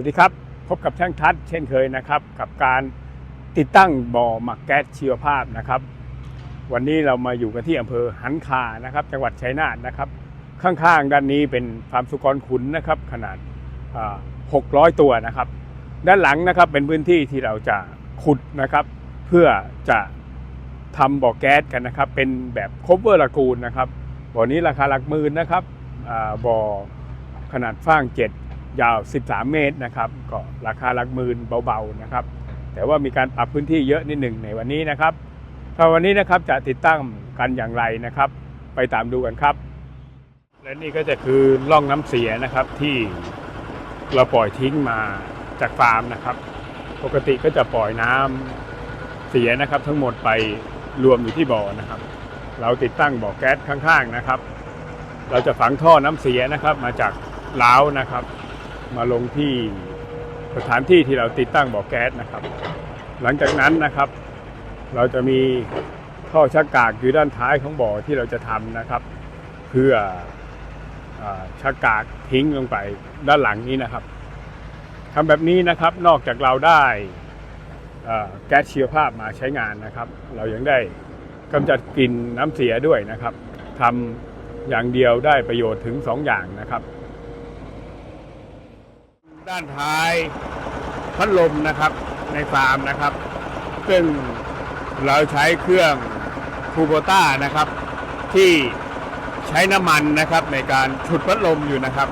วัสดีครับ พบกับช่างทัศน์เช่นเคยนะครับ กับการติดตั้งบ่อหมักแก๊สชีวภาพนะครับ วันนี้เรามาอยู่กันที่อำเภอหันคานะครับ จังหวัดชัยนาทนะครับ ข้างๆด้านนี้เป็นฟาร์มสุกรขุนนะครับ ขนาด 600 ตัวนะครับ ด้านหลังนะครับเป็นพื้นที่ที่เราจะขุดนะครับ เพื่อจะทำบ่อแก๊สกันนะครับ เป็นแบบคบเวอร์ลากูนนะครับบ่อนี้ราคาหลักหมื่นนะครับบ่อขนาดฟ้าง 7 ยาว 13 เมตรนะครับก็ราคาหลักหมื่นเบาๆนะครับ แต่ว่ามีการปรับพื้นที่เยอะนิดหนึ่งในวันนี้นะครับถ้าวันนี้นะครับจะติดตั้งกันอย่างไรนะครับ ไปตามดูกันครับ และนี่ก็จะคือร่องน้ำเสียนะครับที่เราปล่อยทิ้งมาจากฟาร์มนะครับ ปกติก็จะปล่อยน้ำเสียนะครับ ทั้งหมดไปรวมอยู่ที่บ่อนะครับ เราติดตั้งบ่อแก๊สข้างๆนะครับ เราจะฝังท่อน้ำเสียนะครับมาจากล้าวนะครับ มาลงที่สถานที่ที่เราติดตั้งบ่อแก๊สนะครับ หลังจากนั้นนะครับ เราจะมีท่อชักกากอยู่ด้านท้ายของบ่อที่เราจะทำนะครับ เพื่ออชักกากทิ้งลงไปด้านหลังนี้นะครับทำแบบนี้นะครับนอกจากเราได้แก๊สชีวภาพมาใช้งานนะครับ เรายังได้กำจัดกลิ่นน้ำเสียด้วยนะครับทำอย่างเดียวได้ประโยชน์ถึง 2 อย่างนะครับ ด้านท้ายพัดลมนะครับในฟาร์มนะครับ ซึ่งเราใช้เครื่องคูโบต้านะครับ ที่ใช้น้ำมันนะครับในการฉุดพัดลมอยู่นะครับ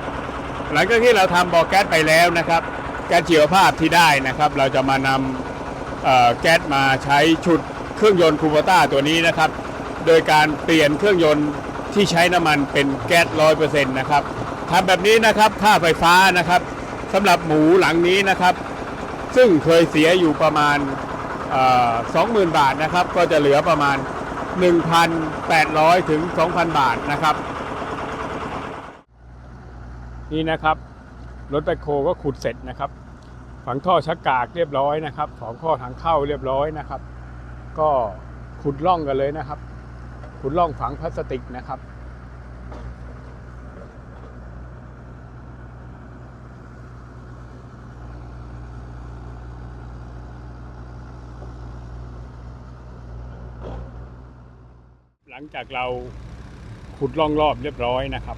หลังจากที่เราทำบ่อแก๊สไปแล้วนะครับ แก๊สชีวภาพที่ได้นะครับ เราจะมานำแก๊สมาใช้ฉุดเครื่องยนต์คูโบต้าตัวนี้นะครับ โดยการเปลี่ยนเครื่องยนต์ที่ใช้น้ำมันเป็นแก๊สร้อยเปอร์เซ็นต์นะครับทำแบบนี้นะครับค่าไฟฟ้านะครับ สำหรับหมูหลังนี้นะครับ ซึ่งเคยเสียอยู่ประมาณสองหมื่นบาทนะครับ ก็จะเหลือประมาณ 1,800 ถึง 2,000 บาทนะครับ นี่นะครับ รถแบคโคก็ขุดเสร็จนะครับ ฝังท่อชักกากเรียบร้อยนะครับของข้อทางเข้าเรียบร้อยนะครับ ก็ขุดร่องกันเลยนะครับ ขุดร่องฝังพลาสติกนะครับ ลังจากเราขุดร่องรอบเรียบร้อยนะครับ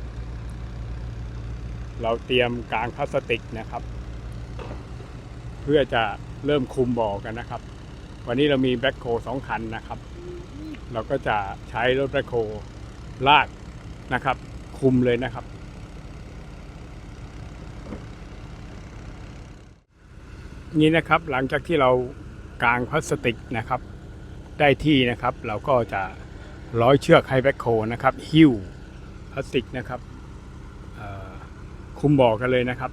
เราเตรียมกางพลาสติกนะครับ เพื่อจะเริ่มคุมบ่อกันนะครับ วันนี้เรามีแบ็คโคสองคันนะครับ เราก็จะใช้รถแบ็คโคลากนะครับ คุมเลยนะครับนี่นะครับหลังจากที่เรากางพลาสติกนะครับ ได้ที่นะครับ เราก็จะ ร้อยเชือกให้แบ็คโคนะครับ หิ้วพลาสติกนะครับ คุมบ่อกันเลยนะครับ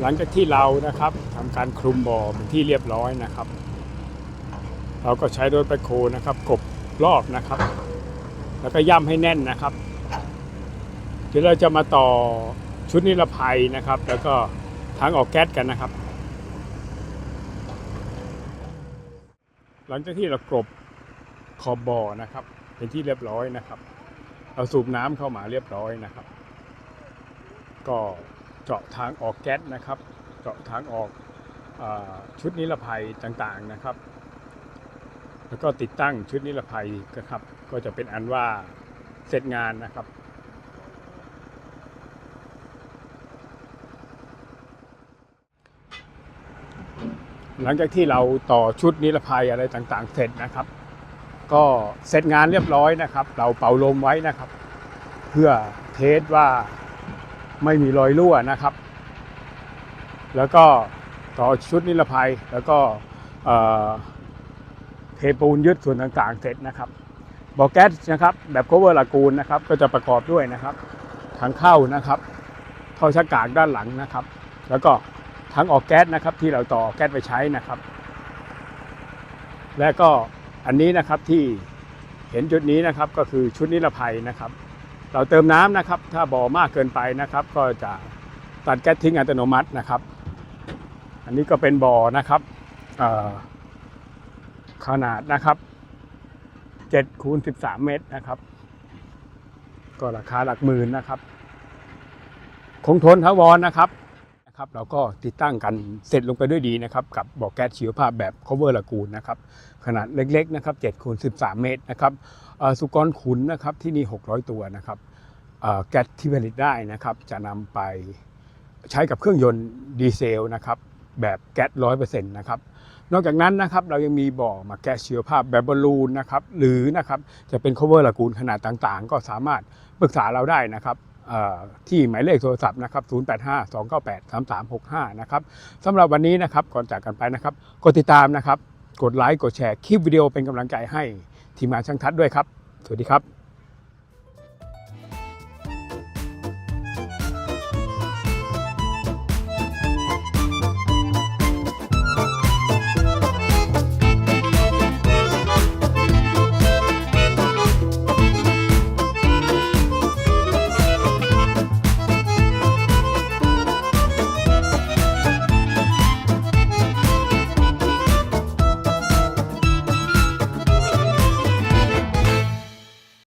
หลังจากที่เรานะครับทำการคลุมบ่อเป็นที่เรียบร้อยนะครับ เราก็ใช้รถแบคโคนะครับกบรอบนะครับ แล้วก็ย่ำให้แน่นนะครับ เดี๋ยวเราจะมาต่อชุดนิรภัยนะครับ แล้วก็ทางออกแก๊สกันนะครับ หลังจากที่เรากลบขอบบ่อนะครับ เป็นที่เรียบร้อยนะครับ เราสูบน้ำเข้ามาเรียบร้อยนะครับ ก็ เจาะทางออกแก๊สนะครับ เจาะทางออกอชุดนิรภัยต่างๆนะครับ แล้วก็ติดตั้งชุดนิรภัยนะครับ ก็จะเป็นอันว่าเสร็จงานนะครับหลังจากที่เราต่อชุดนิรภัยอะไรต่างๆ เสร็จนะครับ ก็เสร็จงานเรียบร้อยนะครับ เราเป่าลมไว้นะครับ เพื่อเทสว่า ไม่มีรอยรั่วนะครับ แล้วก็ต่อชุดนิรภัยแล้วก็เทปูนยึดส่วนต่างๆ เสร็จนะครับบ่อแก๊สนะครับแบบโคเวอร์ลากูนนะครับก็จะประกอบด้วยนะครับทางเข้านะครับท่อชักกากด้านหลังนะครับ แล้วก็ทางออกแก๊สนะครับที่เราต่อแก๊สไปใช้นะครับ และก็อันนี้นะครับที่เห็นจุดนี้นะครับก็คือชุดนิรภัยนะครับ เราเติมน้ำนะครับ ถ้าบ่อมากเกินไปนะครับ ก็จะตัดแก๊สทิ้งอัตโนมัตินะครับ อันนี้ก็เป็นบ่อนะครับขนาดนะครับ7คูณ13 เมตรนะครับ ก็ราคาหลักหมื่นนะครับ คงทนทวรนะครับ นะครับเราก็ติดตั้งกันเสร็จลงไปด้วยดีนะครับกับบ่อแก๊สชีวภาพแบบ cover ล a กูนนะครับขนาดเล็กๆนะครับ7คูณ13 เมตรนะครับสุกรขุนนะครับที่นี่ 600 ตัวนะครับแก๊สที่ผลิตได้นะครับจะนำไปใช้กับเครื่องยนต์ดีเซลนะครับแบบแก๊สร้อยเปอร์เซ็นต์นะครับนอกจากนั้นนะครับเรายังมีบ่อมาแก๊สชีวภาพแบบบอลลูนนะครับหรือนะครับจะเป็น cover ล a กูนขนาดต่างๆ ก็สามารถปรึกษาเราได้นะครับ ที่หมายเลขโทรศัพท์นะครับ 0852983365 นะครับสำหรับวันนี้นะครับ ก่อนจากกันไปนะครับ กดติดตามนะครับ กดไลค์ กดแชร์ คลิปวิดีโอเป็นกำลังใจให้ทีมงานช่างทัดด้วยครับ สวัสดีครับ